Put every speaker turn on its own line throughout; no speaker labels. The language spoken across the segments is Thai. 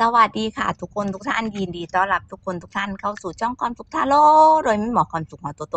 สวัสดีค่ะ ทุกคนทุกท่านยินดีต้อนรับทุกคนทุกท่านเข้าสู่ช่องความสุขทาโร่โดยแม่หมอความสุขหัวโตโต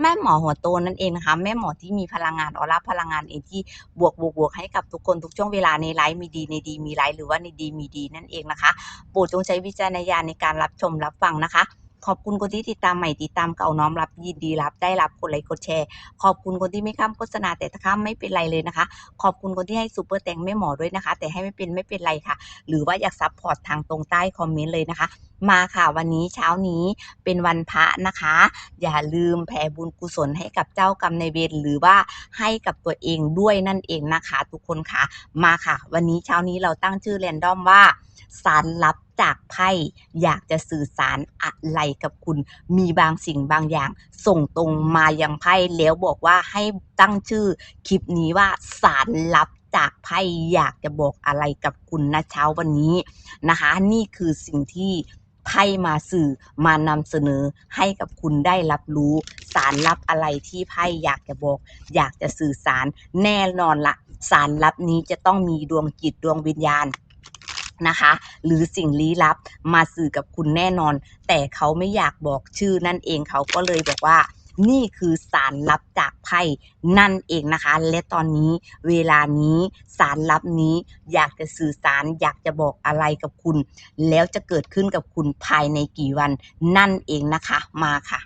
แม่หมอหัวโตนั่นเองนะคะแม่หมอที่มีพลังงานออร่าพลังงานเองที่บวกบวกบวกให้กับทุกคนทุกช่วงเวลาในไลฟ์มีดีในดีมีไลฟ์หรือว่าในดีมีดีนั่นเองนะคะโปรดจงใช้วิจารณญาณในการรับชมรับฟังนะคะ ขอบคุณคนที่ติดตามใหม่ติดตามเก่าน้อมรับยินดีรับได้รับกดไลค์กดแชร์ ขอบคุณคนที่ไม่ข้ามโฆษณาแต่ถ้าข้ามไม่เป็นไรเลยนะคะ ขอบคุณคนที่ให้ซูเปอร์แตงแม่หมอด้วยนะคะ แต่ให้ไม่เป็นไม่เป็นไรค่ะ หรือว่าอยากซัพพอร์ตทางตรงใต้คอมเมนต์เลยนะคะ มาค่ะวันนี้เช้านี้เป็นวันพระนะคะ อย่าลืมแผ่บุญกุศลให้กับเจ้ากรรมนายเวรหรือว่าให้กับตัวเองด้วยนั่นเองนะคะ ทุกคนค่ะ มาค่ะ วันนี้เช้านี้เราตั้งชื่อแรนดอมว่าสารลับ จากไพ่อยากจะสื่อสารอะไรกับคุณ มีบางสิ่งบางอย่าง ส่งตรงมายังไพ่แล้วบอกว่าให้ตั้งชื่อคลิปนี้ว่าสารลับจากไพ่อยากจะบอกอะไรกับคุณนะเช้าวันนี้นะคะ นี่คือสิ่งที่ไพ่มาสื่อมานำเสนอให้กับคุณได้รับรู้ สารลับอะไรที่ไพ่อยากจะบอก อยากจะสื่อสารแน่นอนละสารลับนี้จะต้องมีดวงจิตดวงวิญญาณ นะคะ หรือสิ่งลี้ลับมาสื่อกับคุณแน่นอน แต่เขาไม่อยากบอกชื่อนั่นเองเขาก็เลยบอกว่านี่คือสารลับจากไพ่นั่นเองนะคะ และตอนนี้เวลานี้สารลับนี้อยากจะสื่อสารอยากจะบอกอะไรกับคุณ แล้วจะเกิดขึ้นกับคุณภายในกี่วันนั่นเองนะคะมาค่ะ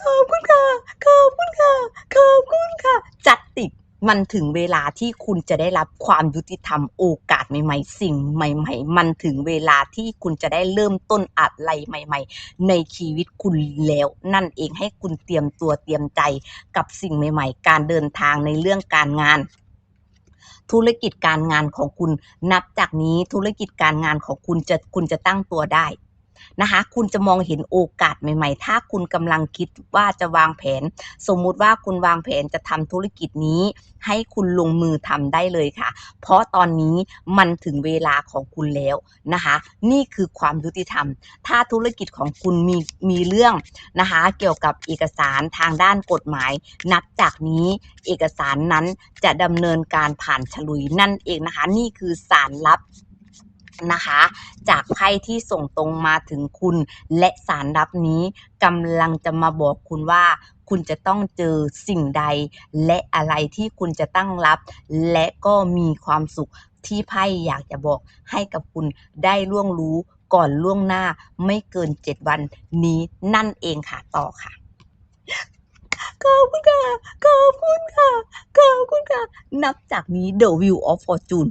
ขอบคุณค่ะขอบคุณค่ะขอบคุณค่ะ จัดติด มันถึงเวลาที่คุณจะได้รับความยุติธรรมโอกาสใหม่ๆ สิ่งใหม่ ๆ มันถึงเวลาที่คุณจะได้เริ่มต้นอะไรใหม่ ๆ ในชีวิตคุณแล้ว นั่นเองให้คุณเตรียมตัวเตรียมใจกับสิ่งใหม่ ๆ การเดินทางในเรื่องการงานธุรกิจการงานของคุณ นับจากนี้ธุรกิจการงานของคุณจะคุณจะตั้งตัวได้ นะคะ คุณจะมองเห็นโอกาสใหม่ ๆ ถ้าคุณกำลังคิดว่าจะวางแผน สมมุติว่าคุณวางแผนจะทำธุรกิจนี้ ให้คุณลงมือทำได้เลยค่ะ เพราะตอนนี้มันถึงเวลาของคุณแล้วนะคะ นี่คือความยุติธรรม ถ้าธุรกิจของคุณมีมีเรื่องนะคะ เกี่ยวกับเอกสารทางด้านกฎหมาย นับจากนี้เอกสารนั้นจะดำเนินการผ่านฉลุยนั่นเองนะคะ นี่คือสารลับ นะคะ จากไพ่ที่ส่งตรงมาถึงคุณ และสารลับนี้กำลังจะมาบอกคุณว่าคุณจะต้องเจอสิ่งใด และอะไรที่คุณจะตั้งรับ และก็มีความสุขที่ไพ่อยากจะบอกให้กับคุณได้ล่วงรู้ก่อนล่วงหน้าไม่เกิน7วันนี้นั่นเองค่ะต่อค่ะขอบคุณค่ะขอบคุณค่ะขอบคุณค่ะ นับจากนี้ The Wheel of Fortune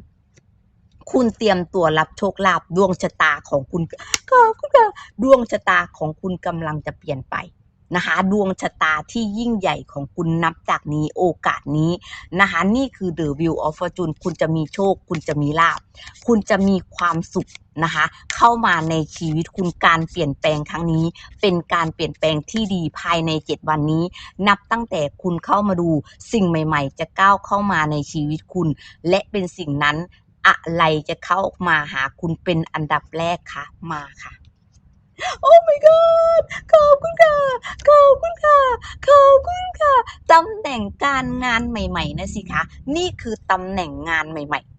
คุณเตรียมตัวรับโชคลาภดวงชะตาของคุณขอบคุณดวงชะตาของคุณกำลังจะเปลี่ยนไปนะคะดวงชะตาที่ยิ่งใหญ่ของคุณนับจากนี้โอกาสนี้นะคะนี่คือ The Wheel of Fortune คุณจะมีโชค คุณจะมีลาภคุณจะมีความสุขนะคะเข้ามาในชีวิตคุณการเปลี่ยนแปลงครั้งนี้ เป็นการเปลี่ยนแปลงที่ดีภายใน 7 วันนี้ นับตั้งแต่คุณเข้ามาดูสิ่งใหม่ ๆ จะก้าวเข้ามาในชีวิตคุณ และเป็นสิ่งนั้น อะไรจะเข้ามาหาคุณเป็นอันดับแรกคะมาค่ะ โอ้ my god ขอบคุณค่ะ ขอบคุณค่ะ ขอบคุณค่ะตำแหน่งการงานใหม่ ๆนะสิคะ นี่คือตำแหน่งงานใหม่ ๆ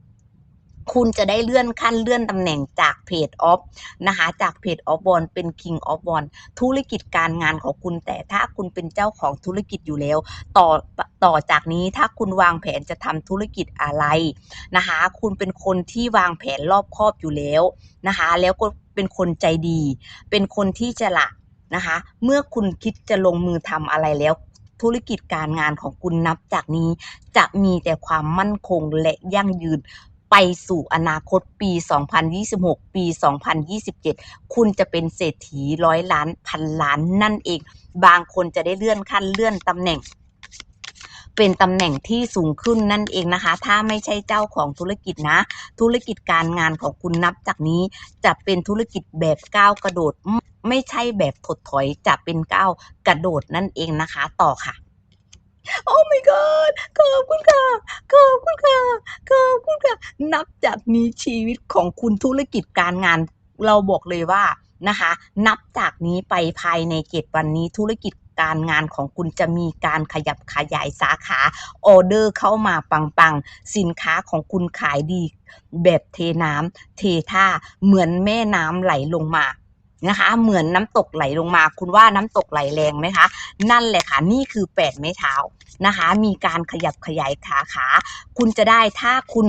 คุณจะได้เลื่อนขั้นเลื่อนตำแหน่งจากเพจออฟนะคะจากเพจออฟบอลเป็น King of b o l ธุรกิจการงานของคุณแต่ถ้าคุณเป็นเจ้าของธุรกิจอยู่แล้ว ต่อต่อจากนี้ถ้าคุณวางแผนจะทำธุรกิจอะไรนะคะคุณเป็นคนที่วางแผนรอบครอบอยู่แล้วนะคะแล้วก็เป็นคนใจดี เป็นคนที่จะละนะคะเมื่อคุณคิดจะลงมือทำอะไรแล้วธุรกิจการงานของคุณนับจากนี้จะมีแต่ความมั่นคงและยั่งยืน ไปสู่อนาคตปี 2026 ปี 2027 คุณจะเป็นเศรษฐีร้อยล้านพันล้านนั่นเอง บางคนจะได้เลื่อนขั้นเลื่อนตำแหน่ง เป็นตำแหน่งที่สูงขึ้นนั่นเองนะคะ ถ้าไม่ใช่เจ้าของธุรกิจนะ ธุรกิจการงานของคุณนับจากนี้จะเป็นธุรกิจแบบก้าวกระโดด ไม่ใช่แบบถดถอยจะเป็นก้าวกระโดดนั่นเองนะคะ ต่อค่ะ โอ้ my god ขอบคุณค่ะ ขอบคุณค่ะ ขอบคุณค่ะ นับจากนี้ชีวิตของคุณธุรกิจการงาน เราบอกเลยว่านะคะ นับจากนี้ไปภายในเจ็ดวันนี้ธุรกิจการงานของคุณจะมีการขยับขยายสาขาออเดอร์เข้ามาปังๆ สินค้าของคุณขายดี แบบเทน้ำเทท่าเหมือนแม่น้ำไหลลงมา นะคะ เหมือนน้ำตกไหลลงมา คุณว่าน้ำตกไหลแรงไหมคะ นั่นแหละค่ะ นี่คือแปดไม้เท้านะคะ มีการขยับขยายขาขา คุณจะได้ถ้าคุณ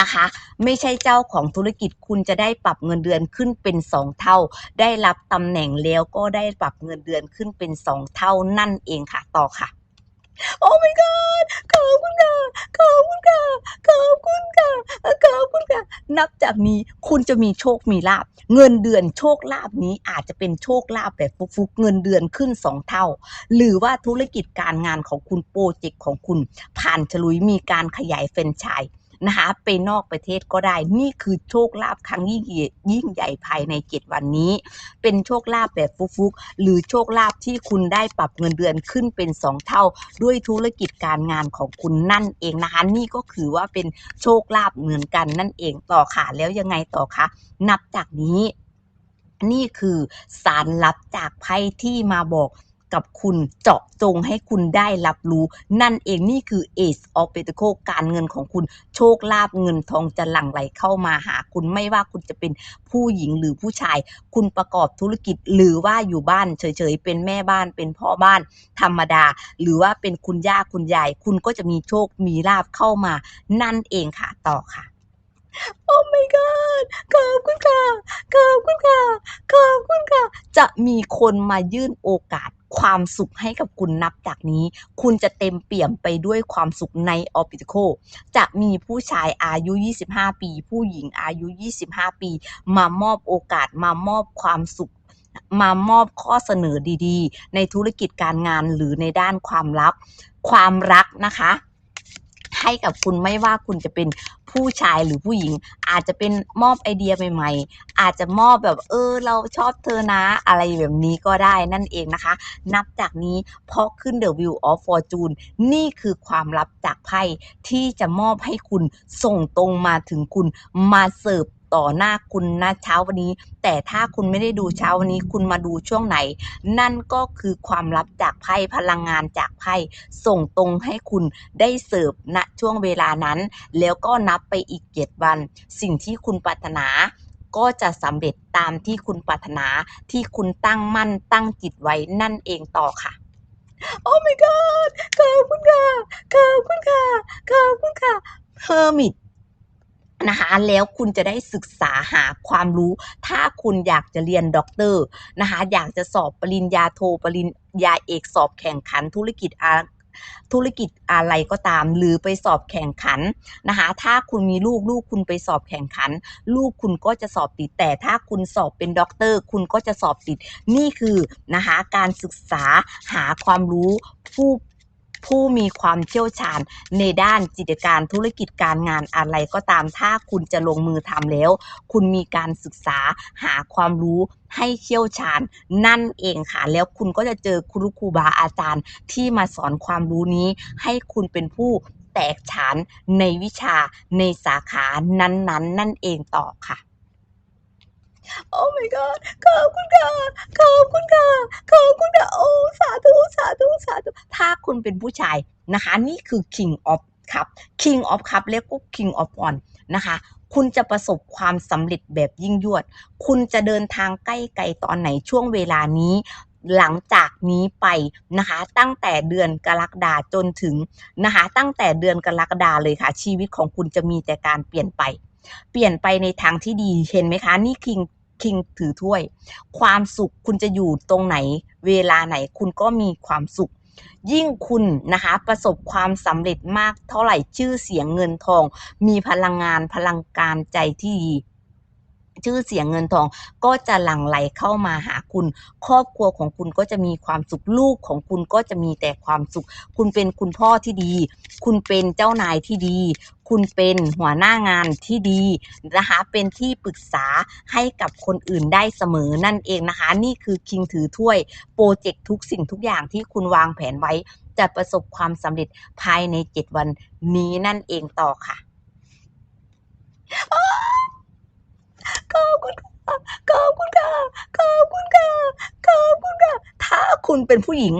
นะคะ ไม่ใช่เจ้าของธุรกิจคุณจะได้ปรับเงินเดือนขึ้นเป็นสองเท่า ได้รับตำแหน่งแล้วก็ได้ปรับเงินเดือนขึ้นเป็นสองเท่านั่นเองค่ะ ต่อค่ะ โอ้ my god ขอบคุณค่ะ ขอบคุณค่ะ ขอบคุณค่ะ ขอบคุณค่ะ นับจากนี้คุณจะมีโชค มีลาบ เงินเดือนโชคลาบนี้อาจจะเป็นโชคลาบแบบฟุกๆ เงินเดือนขึ้นสองเท่า หรือว่าธุรกิจการงานของคุณโปรเจกต์ของคุณ ผ่านฉลุยมีการขยายแฟรนไชส์ นะคะไปนอกประเทศก็ได้ นี่คือโชคลาภครั้งยิ่งใหญ่ยิ่งใหญ่ภายในเจ็ดวันนี้ เป็นโชคลาภแบบฟุกๆ หรือโชคลาภที่คุณได้ปรับเงินเดือนขึ้นเป็นสองเท่า ด้วยธุรกิจการงานของคุณนั่นเองนะคะนี่ก็คือว่าเป็นโชคลาภเหมือนกันนั่นเองต่อค่ะแล้วยังไงต่อคะนับจากนี้ นี่คือสารลับจากไพ่ที่มาบอก กับคุณเจาะจงให้คุณได้รับรู้ นั่นเองนี่คือ Ace of Pentacles การเงินของคุณโชคลาภเงินทองจะหลั่งไหลเข้ามาหาคุณไม่ว่าคุณจะเป็นผู้หญิงหรือผู้ชาย คุณประกอบธุรกิจหรือว่าอยู่บ้านเฉยๆ เป็นแม่บ้านเป็นพ่อบ้านธรรมดา หรือว่าเป็นคุณย่าคุณยาย คุณก็จะมีโชคมีลาภเข้ามา นั่นเองค่ะต่อค่ะโอ้ my god ขอบคุณค่ะ ขอบคุณค่ะ ขอบคุณค่ะ จะมีคนมายื่นโอกาส ความสุขให้กับคุณนับจากนี้ คุณจะเต็มเปี่ยมไปด้วยความสุขในออปิติโคจะมีผู้ชายอายุ 25 ปี ผู้หญิงอายุ 25 ปี มามอบโอกาสมามอบความสุขมามอบข้อเสนอดีๆ ในธุรกิจการงานหรือในด้านความลับ ความรักนะคะ ให้กับคุณไม่ว่าคุณจะเป็น ผู้ชายหรือผู้หญิง อาจจะเป็นมอบไอเดียใหม่ๆ อาจจะมอบแบบเออ เราชอบเธอนะ อะไรแบบนี้ก็ได้นั่นเองนะคะ นับจากนี้เพราะขึ้น The View of Fortune นี่คือความลับจากไพ่ที่จะมอบให้คุณส่งตรงมาถึงคุณมาเสิร์ฟ ต่อหน้าคุณนะเช้าวันนี้ แต่ถ้าคุณไม่ได้ดูเช้าวันนี้คุณมาดูช่วงไหน นั่นก็คือความลับจากไพ่พลังงานจากไพ่ส่งตรงให้คุณได้เสิร์ฟณช่วงเวลานั้น แล้วก็นับไปอีกเจ็ดวัน สิ่งที่คุณปรารถนาก็จะสำเร็จตามที่คุณปรารถนาที่คุณตั้งมั่นตั้งจิตไว้นั่นเองต่อค่ะ โอ้ my god ขอบคุณค่ะขอบคุณค่ะขอบคุณค่ะ Hermit นะคะแล้วคุณจะได้ศึกษาหาความรู้ ถ้าคุณอยากจะเรียนด็อกเตอร์นะคะอยากจะสอบปริญญาโทปริญญาเอกสอบแข่งขันธุรกิจอาธุรกิจอะไรก็ตาม หรือไปสอบแข่งขันนะคะถ้าคุณมีลูกลูกคุณไปสอบแข่งขัน ลูกคุณก็จะสอบติด แต่ถ้าคุณสอบเป็นด็อกเตอร์ คุณก็จะสอบติด นี่คือนะคะการศึกษาหาความรู้ผู้ ผู้มีความเชี่ยวชาญในด้านกิจการธุรกิจการงานอะไรก็ตามถ้าคุณจะลงมือทำแล้ว คุณมีการศึกษาหาความรู้ให้เชี่ยวชาญนั่นเองค่ะ แล้วคุณก็จะเจอครูครูบาอาจารย์ที่มาสอนความรู้นี้ ให้คุณเป็นผู้แตกฉานในวิชาในสาขานั้นๆนั่นเองต่อค่ะ โอ้ my god ขอบคุณค่ะ ขอบคุณค่ะ ขอบคุณค่ะ โอ้ สาธุ สาธุ สาธุ ถ้าคุณเป็นผู้ชายนะคะ นี่คือ king of cup king of cup แล้วก็ king of wands นะคะ คุณจะประสบความสำเร็จแบบยิ่งยวด คุณจะเดินทางใกล้ไกลตอนไหนช่วงเวลานี้ หลังจากนี้ไปนะคะ ตั้งแต่เดือนกรกฎาจนถึงนะคะ ตั้งแต่เดือนกรกฎาเลยค่ะ ชีวิตของคุณจะมีแต่การเปลี่ยนไป เปลี่ยนไปในทางที่ดีเห็นไหมคะ นี่คิงคิงถือถ้วย ความสุขคุณจะอยู่ตรงไหน เวลาไหนคุณก็มีความสุข ยิ่งคุณนะคะ ประสบความสำเร็จมากเท่าไหร่ชื่อเสียงเงินทอง มีพลังงานพลังการใจที่ดี ชื่อเสียงเงินทองก็จะหลั่งไหลเข้ามาหาคุณ ครอบครัวของคุณก็จะมีความสุขลูกของคุณก็จะมีแต่ความสุข คุณเป็นคุณพ่อที่ดี คุณเป็นเจ้านายที่ดี คุณเป็นหัวหน้างานที่ดีนะคะเป็นที่ปรึกษาให้กับคนอื่นได้เสมอนั่นเองนะคะ นี่คือคิงถือถ้วยโปรเจกต์ทุกสิ่งทุกอย่างที่คุณวางแผนไว้ จะประสบความสำเร็จภายใน 7 วันนี้นั่นเองต่อค่ะ ขอบคุณค่ะ ขอบคุณค่ะ ขอบคุณค่ะ ขอบคุณค่ะ ถ้าคุณเป็นผู้หญิง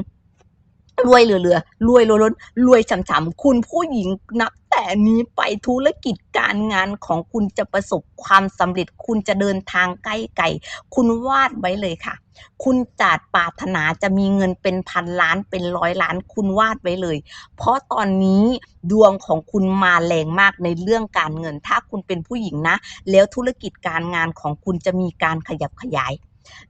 รวยเหลือๆ รวยล้นรวยฉ่ำๆ คุณผู้หญิงนับแต่นี้ไปธุรกิจการงานของคุณจะประสบความสำเร็จ คุณจะเดินทางใกล้ไกลคุณวาดไว้เลยค่ะ คุณจัดปรารถนาจะมีเงินเป็นพันล้านเป็นร้อยล้านคุณวาดไว้เลย เพราะตอนนี้ดวงของคุณมาแรงมากในเรื่องการเงิน ถ้าคุณเป็นผู้หญิงนะ แล้วธุรกิจการงานของคุณจะมีการขยับขยาย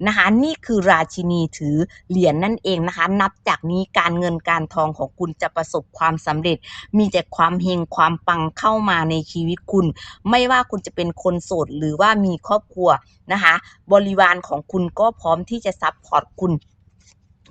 นะคะนี่คือราชินีถือเหรียญนนั่นเองนะคะ นับจากนี้การเงินการทองของคุณจะประสบความสำเร็จ มีแต่ความเฮงความปังเข้ามาในชีวิตคุณ ไม่ว่าคุณจะเป็นคนโสดหรือว่ามีครอบครัวนะคะ บริวารของคุณก็พร้อมที่จะซัพพอร์ตคุณ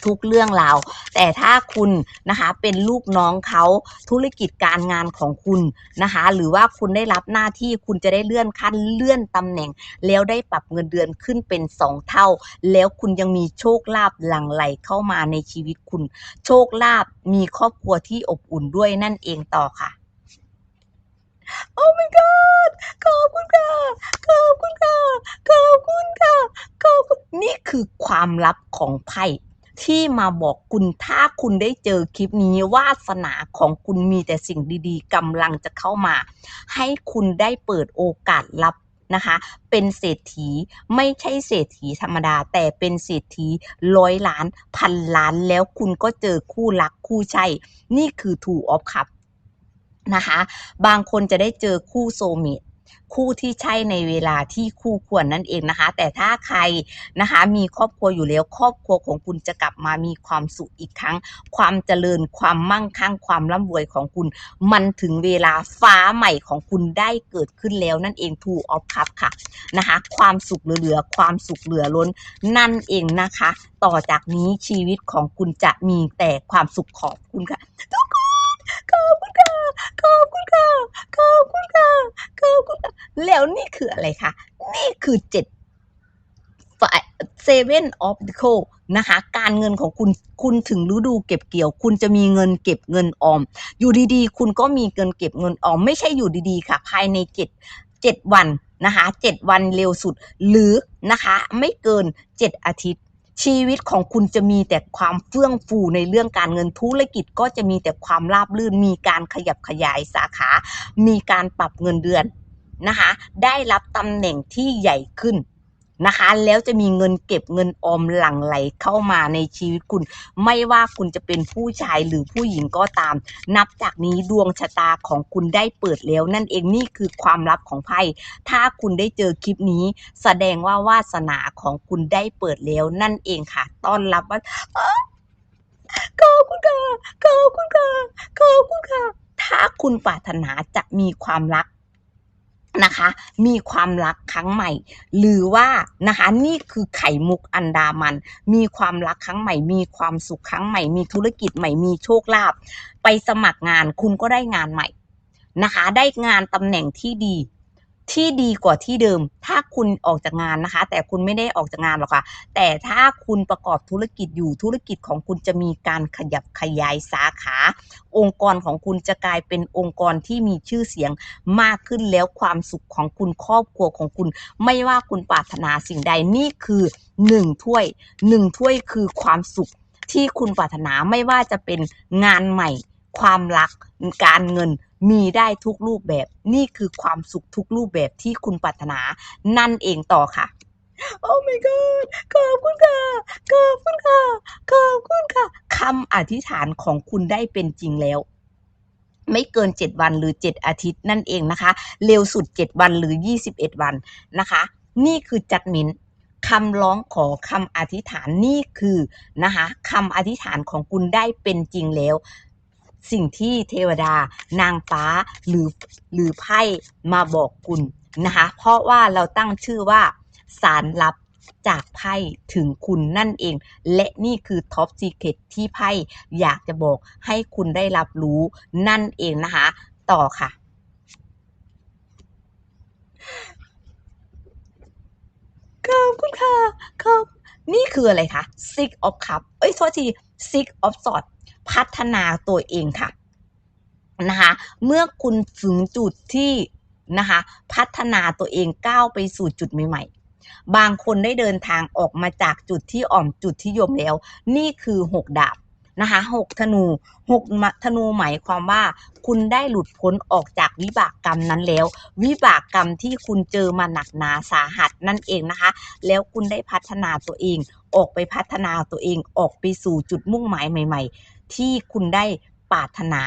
ทุกเรื่องราว แต่ถ้าคุณนะคะเป็นลูกน้องเขาธุรกิจการงานของคุณนะคะ หรือว่าคุณได้รับหน้าที่คุณจะได้เลื่อนขั้นเลื่อนตำแหน่ง แล้วได้ปรับเงินเดือนขึ้นเป็นสองเท่า แล้วคุณยังมีโชคลาภหลั่งไหลเข้ามาในชีวิตคุณ โชคลาภมีครอบครัวที่อบอุ่นด้วยนั่นเองต่อค่ะโอ้ my god ขอบคุณค่ะ ขอบคุณค่ะ ขอบคุณค่ะ ขอบคุณ นี่คือความลับของไพ่ ที่มาบอกคุณถ้าคุณได้เจอคลิปนี้วาสนาของคุณมีแต่สิ่งดีๆกำลังจะเข้ามา ให้คุณได้เปิดโอกาสรับนะคะ เป็นเศรษฐีไม่ใช่เศรษฐีธรรมดา แต่เป็นเศรษฐีร้อยล้านพันล้านแล้วคุณก็เจอคู่รักคู่ใช่ นี่คือ Two of Cup นะคะ บางคนจะได้เจอคู่โซเมต คู่ที่ใช่ในเวลาที่คู่ควรนั่นเองนะคะ แต่ถ้าใครนะคะมีครอบครัวอยู่แล้ว ครอบครัวของคุณจะกลับมามีความสุขอีกครั้ง ความเจริญความมั่งคั่งความร่ำรวยของคุณ มันถึงเวลาฟ้าใหม่ของคุณได้เกิดขึ้นแล้วนั่นเอง Two of Cup ค่ะนะคะความสุขเหลือๆความสุขเหลือล้นนั่นเองนะคะ ต่อจากนี้ชีวิตของคุณจะมีแต่ความสุขขอบคุณค่ะทุกคนขอบคุณค่ะ ขอบคุณค่ะ ขอบคุณค่ะ ขอบคุณค่ะ แล้วนี่คืออะไรคะ นี่คือเจ็ดฝ่ายเซเว่นออฟโคนะคะ การเงินของคุณ คุณถึงฤดูเก็บเกี่ยว คุณจะมีเงินเก็บเงินออม อยู่ดีๆ คุณก็มีเงินเก็บเงินออม ไม่ใช่อยู่ดีๆ ค่ะ ภายในเจ็ดเจ็ดวันนะคะเจ็ดวันเร็วสุด หรือนะคะ ไม่เกินเจ็ดอาทิตย์ ชีวิตของคุณจะมีแต่ความเฟื่องฟูในเรื่องการเงินธุรกิจก็จะมีแต่ความราบรื่น มีการขยับขยายสาขา มีการปรับเงินเดือนนะคะ ได้รับตำแหน่งที่ใหญ่ขึ้น นะคะ แล้วจะมีเงินเก็บเงินออมหลั่งไหลเข้ามาในชีวิตคุณ ไม่ว่าคุณจะเป็นผู้ชายหรือผู้หญิงก็ตาม นับจากนี้ดวงชะตาของคุณได้เปิดแล้ว นั่นเองนี่คือความลับของไพ่ถ้าคุณได้เจอคลิปนี้ แสดงว่าวาสนาของคุณได้เปิดแล้วนั่นเองค่ะ ต้อนรับว่าขอบคุณค่ะขอบคุณค่ะขอบคุณค่ะ ถ้าคุณปรารถนาจะมีความรัก นะคะ มีความรักครั้งใหม่ หรือว่านะคะนี่คือไข่มุกอันดามัน มีความรักครั้งใหม่ มีความสุขครั้งใหม่ มีธุรกิจใหม่ มีโชคลาภ ไปสมัครงานคุณก็ได้งานใหม่นะคะ ได้งานตำแหน่งที่ดี ที่ดีกว่าที่เดิม ถ้าคุณออกจากงานนะคะ แต่คุณไม่ได้ออกจากงานหรอกค่ะ แต่ถ้าคุณประกอบธุรกิจอยู่ธุรกิจของคุณจะมีการขยับขยายสาขา องค์กรของคุณจะกลายเป็นองค์กรที่มีชื่อเสียงมากขึ้นแล้วความสุขของคุณครอบครัวของคุณ ไม่ว่าคุณปรารถนาสิ่งใดนี่คือหนึ่งถ้วยหนึ่งถ้วยคือความสุขที่คุณปรารถนาไม่ว่าจะเป็นงานใหม่ ความรักการเงินมีได้ทุกรูปแบบนี่คือความสุขทุกรูปแบบที่คุณปรารถนา นั่นเองต่อค่ะ โอ้ my god ขอบคุณค่ะ ขอบคุณค่ะ ขอบคุณค่ะคำอธิษฐานของคุณได้เป็นจริงแล้วไม่เกิน 7 วันหรือ 7 อาทิตย์นั่นเองนะคะ เร็วสุด 7 วันหรือ 21 วันนะคะ นี่คือจัดมินคำร้องขอคำอธิษฐานนี่คือนะคะคำอธิษฐานของคุณได้เป็นจริงแล้ว สิ่งที่เทวดานางฟ้าหรือหรือไพ่มาบอกคุณนะคะ เพราะว่าเราตั้งชื่อว่าสารลับจากไพ่ถึงคุณนั่นเอง และนี่คือท็อปซีเคตที่ไพ่อยากจะบอกให้คุณได้รับรู้นั่นเองนะคะ ต่อค่ะขอบคุณค่ะขอบนี่คืออะไรคะ six of cup เอ้ยโทษที six of swords พัฒนาตัวเองค่ะนะคะเมื่อคุณถึงจุดที่นะคะพัฒนาตัวเองก้าวไปสู่จุดใหม่ๆ บางคนได้เดินทางออกมาจากจุดที่อ่อมจุดที่ยมแล้ว นี่คือหกดาบนะคะหกธนูหกธนูหมายความว่า คุณได้หลุดพ้นออกจากวิบากกรรมนั้นแล้ว วิบากกรรมที่คุณเจอมาหนักหนาสาหัสนั่นเองนะคะ แล้วคุณได้พัฒนาตัวเอง ออกไปพัฒนาตัวเองออกไปสู่จุดมุ่งหมายใหม่ๆ ที่คุณได้ปรารถนา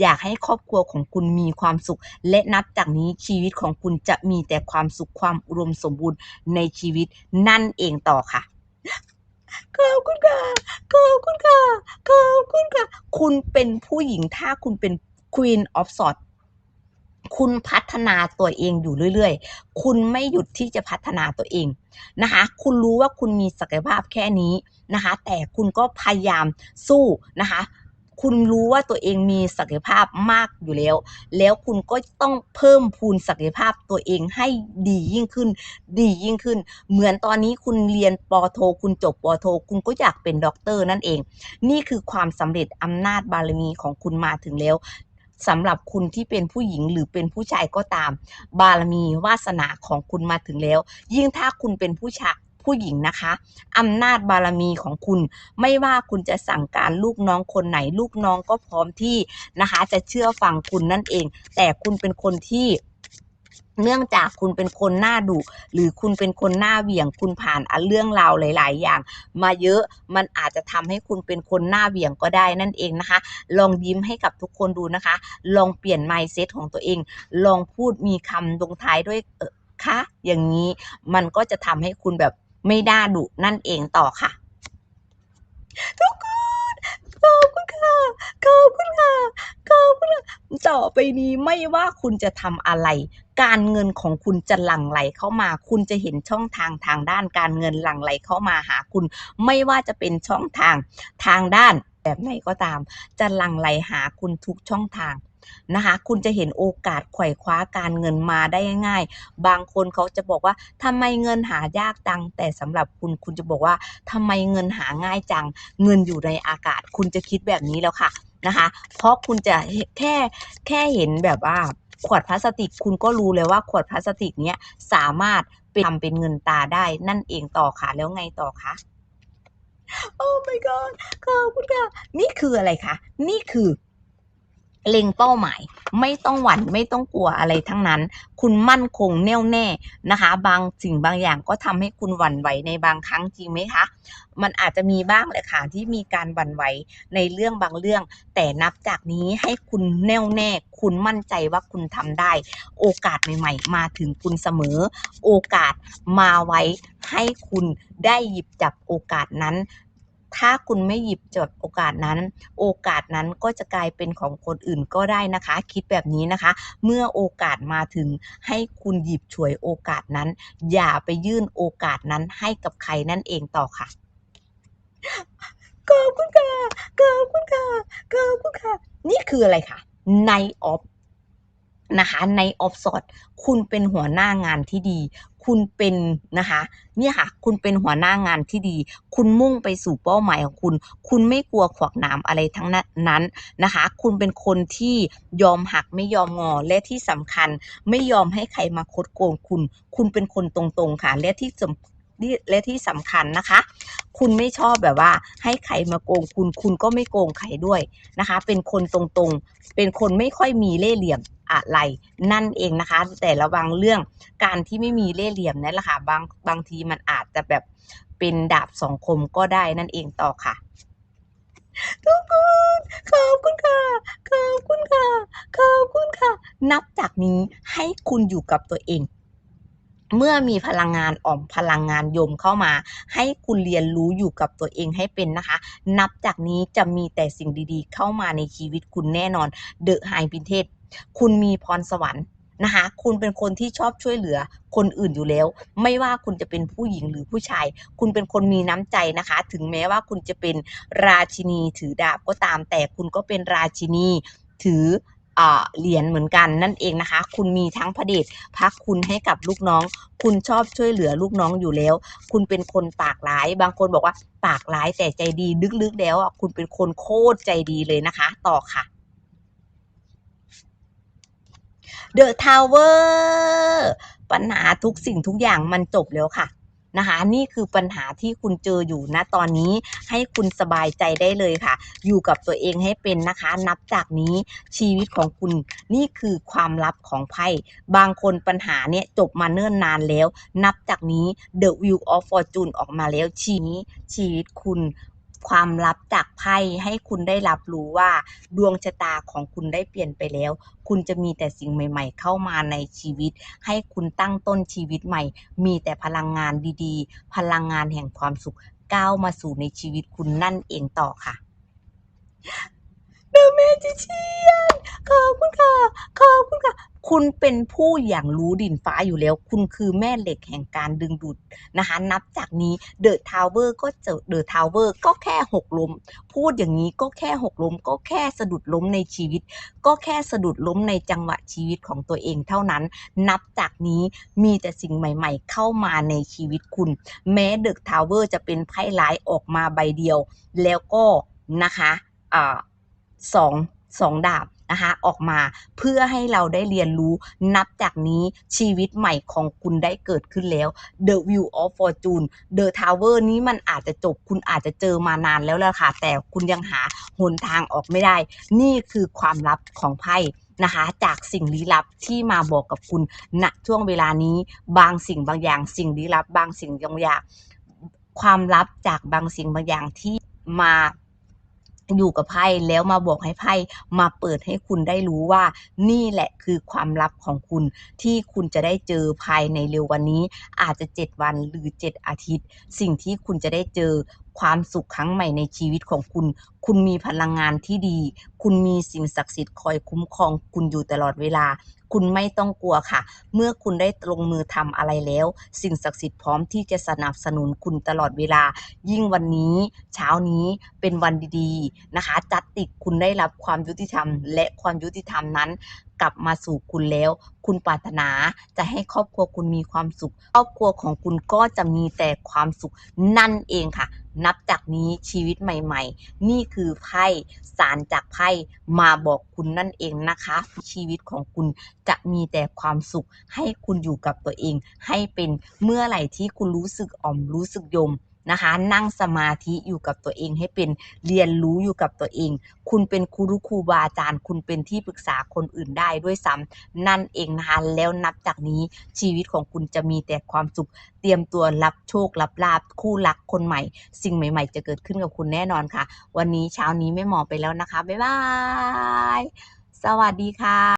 อยากให้ครอบครัวของคุณมีความสุข และนับจากนี้ชีวิตของคุณจะมีแต่ความสุขความอุดมสมบูรณ์ในชีวิตนั่นเองต่อค่ะขอบคุณค่ะขอบคุณค่ะขอบคุณค่ะ คุณเป็นผู้หญิงถ้าคุณเป็น Queen of s w o r d คุณพัฒนาตัวเองอยู่เรื่อยๆ คุณไม่หยุดที่จะพัฒนาตัวเองนะคะ คุณรู้ว่าคุณมีศักยภาพแค่นี้ นะคะ แต่คุณก็พยายามสู้นะคะคุณรู้ว่าตัวเองมีศักยภาพมากอยู่แล้ว แล้วคุณก็ต้องเพิ่มพูนศักยภาพตัวเองให้ดียิ่งขึ้น ดียิ่งขึ้น เหมือนตอนนี้คุณเรียนปอโท คุณจบปอโท คุณก็อยากเป็นด็อกเตอร์นั่นเอง นี่คือความสำเร็จอำนาจบารมีของคุณมาถึงแล้วสำหรับคุณที่เป็นผู้หญิงหรือเป็นผู้ชายก็ตาม บารมีวาสนาของคุณมาถึงแล้ว ยิ่งถ้าคุณเป็นผู้ชาย ผู้หญิงนะคะอำนาจบารมีของคุณ ไม่ว่าคุณจะสั่งการลูกน้องคนไหนลูกน้องก็พร้อมที่นะคะ จะเชื่อฟังคุณนั่นเอง แต่คุณเป็นคนที่เนื่องจากคุณเป็นคนหน้าดุหรือคุณเป็นคนหน้าเหวี่ยงคุณผ่านเรื่องราวหลาย ๆ อย่าง มาเยอะมันอาจจะทำให้คุณเป็นคนหน้าเหวี่ยงก็ได้นั่นเองนะคะ ลองยิ้มให้กับทุกคนดูนะคะ ลองเปลี่ยน mindset ของตัวเอง ลองพูดมีคำลงท้ายด้วยคะอย่างนี้มันก็จะทำให้คุณแบบ ไม่ด่าดุนั่นเองต่อค่ะ ทุกคนขอบคุณค่ะขอบคุณค่ะขอบคุณค่ะต่อไปนี้ไม่ว่าคุณจะทำอะไร การเงินของคุณจะหลั่งไหลเข้ามา คุณจะเห็นช่องทางทางด้านการเงินหลั่งไหลเข้ามาหาคุณ ไม่ว่าจะเป็นช่องทางทางด้านแบบไหนก็ตาม จะหลั่งไหลหาคุณทุกช่องทาง นะคะคุณจะเห็นโอกาสไขว่คว้าการเงินมาได้ง่ายๆ บางคนเขาจะบอกว่าทำไมเงินหายากจัง แต่สำหรับคุณคุณจะบอกว่าทำไมเงินหาง่ายจัง เงินอยู่ในอากาศ คุณจะคิดแบบนี้แล้วค่ะนะคะ เพราะคุณจะแค่แค่เห็นแบบว่าขวดพลาสติกคุณก็รู้เลยว่าขวดพลาสติกเนี้ยสามารถเป็นทำเป็นเงินตาได้นั่นเองต่อค่ะแล้วไงต่อคะโอ้ my god ขอบคุณค่ะ นี่คืออะไรคะ นี่คือ เล็งเป้าหมายไม่ต้องหวั่นไม่ต้องกลัวอะไรทั้งนั้น คุณมั่นคงแน่วแน่นะคะ บางสิ่งบางอย่างก็ทำให้คุณหวั่นไหวในบางครั้งจริงไหมคะ มันอาจจะมีบ้างแหละค่ะที่มีการหวั่นไหวในเรื่องบางเรื่อง แต่นับจากนี้ให้คุณแน่วแน่ คุณมั่นใจว่าคุณทำได้ โอกาสใหม่ ๆ มาถึงคุณเสมอ โอกาสมาไว้ให้คุณได้หยิบจับโอกาสนั้น ถ้าคุณไม่หยิบจับโอกาสนั้น โอกาสนั้นก็จะกลายเป็นของคนอื่นก็ได้นะคะ คิดแบบนี้นะคะ เมื่อโอกาสมาถึงให้คุณหยิบฉวยโอกาสนั้น อย่าไปยื่นโอกาสนั้นให้กับใครนั่นเองต่อค่ะขอบคุณค่ะขอบคุณค่ะขอบคุณค่ะ นี่คืออะไรคะ Night of นะคะในออฟสอดคุณเป็นหัวหน้างานที่ดี คุณเป็นนะคะเนี่ยค่ะ คุณเป็นหัวหน้างานที่ดี คุณมุ่งไปสู่เป้าหมายของคุณ คุณไม่กลัวขวากหนามอะไรทั้งนั้นนะคะ คุณเป็นคนที่ยอมหักไม่ยอมงอและที่สำคัญไม่ยอมให้ใครมาคดโกงคุณ คุณเป็นคนตรงๆค่ะ และที่สำและที่สำคัญนะคะ คุณไม่ชอบแบบว่า ให้ใครมาโกงคุณ คุณก็ไม่โกงใครด้วยนะคะ เป็นคนตรงๆ เป็นคนไม่ค่อยมีเล่ห์เหลี่ยม อะไรนั่นเองนะคะ แต่ระวังเรื่องการที่ไม่มีเล่ห์เหลี่ยมนั่นแหละค่ะบางบางทีมันอาจจะแบบเป็นดาบสองคมก็ได้นั่นเองต่อค่ะ ทุกคนขอบคุณค่ะขอบคุณค่ะขอบคุณค่ะ นับจากนี้ให้คุณอยู่กับตัวเองเมื่อมีพลังงานอ่อมพลังงานยมเข้ามา ให้คุณเรียนรู้อยู่กับตัวเองให้เป็นนะคะ นับจากนี้จะมีแต่สิ่งดีๆ เข้ามาในชีวิตคุณแน่นอนเดอะไฮพินเทศ คุณมีพรสวรรค์นะคะคุณเป็นคนที่ชอบช่วยเหลือคนอื่นอยู่แล้ว ไม่ว่าคุณจะเป็นผู้หญิงหรือผู้ชาย คุณเป็นคนมีน้ำใจนะคะ ถึงแม้ว่าคุณจะเป็นราชินีถือดาบก็ตาม แต่คุณก็เป็นราชินีถือเหรียญเหมือนกันนั่นเองนะคะ คุณมีทั้งพระเดชพักคุณให้กับลูกน้อง คุณชอบช่วยเหลือลูกน้องอยู่แล้ว คุณเป็นคนปากร้าย บางคนบอกว่าปากร้ายแต่ใจดีลึกๆแล้วอะคุณเป็นคนโคตรใจดีเลยนะคะ ต่อค่ะ เดอะทาวเวอร์ปัญหาทุกสิ่งทุกอย่างมันจบแล้วค่ะนะคะนี่คือปัญหาที่คุณเจออยู่นะตอนนี้ให้คุณสบายใจได้เลยค่ะ อยู่กับตัวเองให้เป็นนะคะ นับจากนี้ชีวิตของคุณนี่คือความลับของไพ่บางคนปัญหาเนี่ยจบมาเนิ่นนานแล้ว นับจากนี้ The Wheel of Fortune ออกมาแล้วชีนี้ชีวิตคุณ ความลับจากไพ่ให้คุณได้รับรู้ว่าดวงชะตาของคุณได้เปลี่ยนไปแล้ว คุณจะมีแต่สิ่งใหม่ ๆ เข้ามาในชีวิต ให้คุณตั้งต้นชีวิตใหม่ มีแต่พลังงานดีๆ พลังงานแห่งความสุขก้าวมาสู่ในชีวิตคุณนั่นเองต่อค่ะ เดอะแมจิเชียนขอบคุณค่ะขอบคุณค่ะคุณเป็นผู้อย่างรู้ดินฟ้าอยู่แล้ว คุณคือแม่เหล็กแห่งการดึงดูดนะคะ นับจากนี้เดอะทาวเวอร์ก็เจอเดอะทาวเวอร์ก็แค่หกล้ม พูดอย่างนี้ก็แค่หกล้ม ก็แค่สะดุดล้มในชีวิต ก็แค่สะดุดล้มในจังหวะชีวิตของตัวเองเท่านั้น นับจากนี้มีแต่สิ่งใหม่ ๆ เข้ามาในชีวิตคุณ แม้เดอะทาวเวอร์จะเป็นไพ่ร้ายออกมาใบเดียว แล้วก็นะคะอ่า สองสองดาบนะคะออกมาเพื่อให้เราได้เรียนรู้นับจากนี้ชีวิตใหม่ของคุณได้เกิดขึ้นแล้ว The View of Fortune The Tower นี้มันอาจจะจบคุณอาจจะเจอมานานแล้วล่ะค่ะ แต่คุณยังหาหนทางออกไม่ได้ นี่คือความลับของไพ่นะคะจากสิ่งลี้ลับที่มาบอกกับคุณณช่วงเวลานี้บางสิ่งบางอย่าง สิ่งลี้ลับบางสิ่งบางอย่าง ความลับจากบางสิ่งบางอย่างที่มา อยู่กับไพ่แล้วมาบอกให้ไพ่มาเปิดให้คุณได้รู้ว่า นี่แหละคือความลับของคุณที่คุณจะได้เจอภายในเร็ววันนี้ อาจจะ 7 วันหรือ 7 อาทิตย์ สิ่งที่คุณจะได้เจอความสุขครั้งใหม่ในชีวิตของคุณ คุณมีพลังงานที่ดี คุณมีสิ่งศักดิ์สิทธิ์คอยคุ้มครองคุณอยู่ตลอดเวลา คุณไม่ต้องกลัวค่ะ เมื่อคุณได้ลงมือทำอะไรแล้ว สิ่งศักดิ์สิทธิ์พร้อมที่จะสนับสนุนคุณตลอดเวลา ยิ่งวันนี้ เช้านี้เป็นวันดีๆนะคะ จัดติดคุณได้รับความยุติธรรม และความยุติธรรมนั้นกลับมาสู่คุณแล้ว คุณปรารถนาจะให้ครอบครัวคุณมีความสุข ครอบครัวของคุณก็จะมีแต่ความสุขนั่นเองค่ะ นับจากนี้ชีวิตใหม่ ๆ นี่คือไพ่สารจากไพ่มาบอกคุณนั่นเองนะคะ ชีวิตของคุณจะมีแต่ความสุขให้คุณอยู่กับตัวเอง ให้เป็นเมื่อไหร่ที่คุณรู้สึกอ่อมรู้สึกยม นะคะ นั่งสมาธิอยู่กับตัวเองให้เป็นเรียนรู้อยู่กับตัวเอง คุณเป็นครูครูบาอาจารย์ คุณเป็นที่ปรึกษาคนอื่นได้ด้วยซ้ำนั่นเองนะคะ แล้วนับจากนี้ชีวิตของคุณจะมีแต่ความสุข เตรียมตัวรับโชครับลาบคู่รักคนใหม่ สิ่งใหม่ๆ จะเกิดขึ้นกับคุณแน่นอนค่ะ วันนี้เช้านี้ไม่หมอไปแล้วนะคะบ๊ายบายสวัสดีค่ะ